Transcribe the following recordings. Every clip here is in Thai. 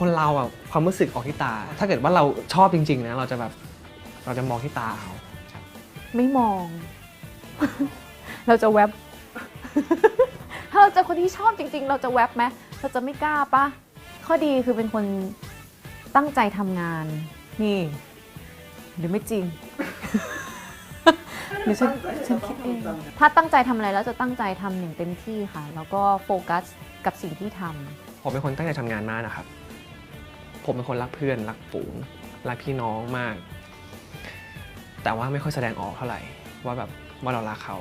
คนเราอะความรู้สึกออกที่ตา ถ้าเกิดว่าเราชอบจริงๆนะเราจะแบบเราจะมองที่ตาเขาไม่มอง เราจะแวบถ้าเราเจอคนที่ชอบจริง ๆ เราจะแวบไหมเราจะไม่กล้าปะข้อดีคือเป็นคนตั้งใจทำงาน นี่ หรือไม่จริงหรือฉันฉันคิดเองถ้าตั้งใจทำอะไรแล้วจะตั้งใจทำอย่างเต็มที่ค่ะ แล้วก็โฟกัสกับสิ่งที่ทำผมเป็นคนตั้งใจทำงานมากนะครับ ผมเป็นคนรักเพื่อนรักฝูงรักพี่น้องมาก แต่ว่าไม่ค่อยแสดงออกเท่าไหร่ ว่าแบบว่าเรารักเขา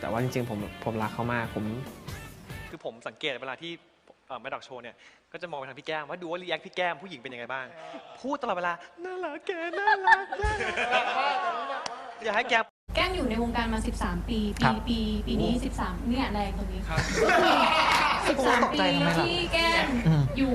แต่ว่าจริง ๆ ผมผมรักเขามากผม คือผมสังเกตเวลาที่แม่ดอกโชว์เนี่ยก็จะมองไปทางพี่แก้มว่าดูว่ารีแอคพี่แก้มผู้หญิงเป็นยังไงบ้าง พูดตลอดเวลาน่ารักแกน่ารักน่ารักอยากให้แกมแก้มอยู่ในวงการมา 13 ปี ครัปี บปี ปีนี้ 13 เนี่ยแรงตรงนี้ครับ 13 ปีที่แก้มอยู่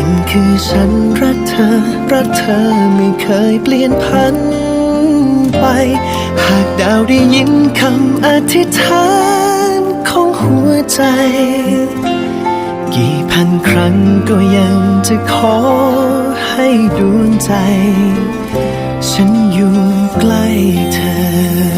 นั่นคือฉันรักเธอ รักเธอไม่เคยเปลี่ยนพันไป หากดาวได้ยินคำอธิษฐานของหัวใจ กี่พันครั้งก็ยังจะขอให้ดวงใจ ฉันอยู่ใกล้เธอ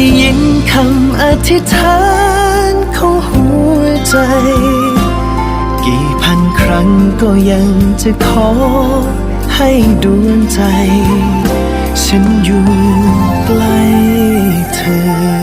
ได้ยินคำอธิษฐานของหัวใจ กี่พันครั้งก็ยังจะขอให้ดวงใจ ฉันอยู่ใกล้เธอ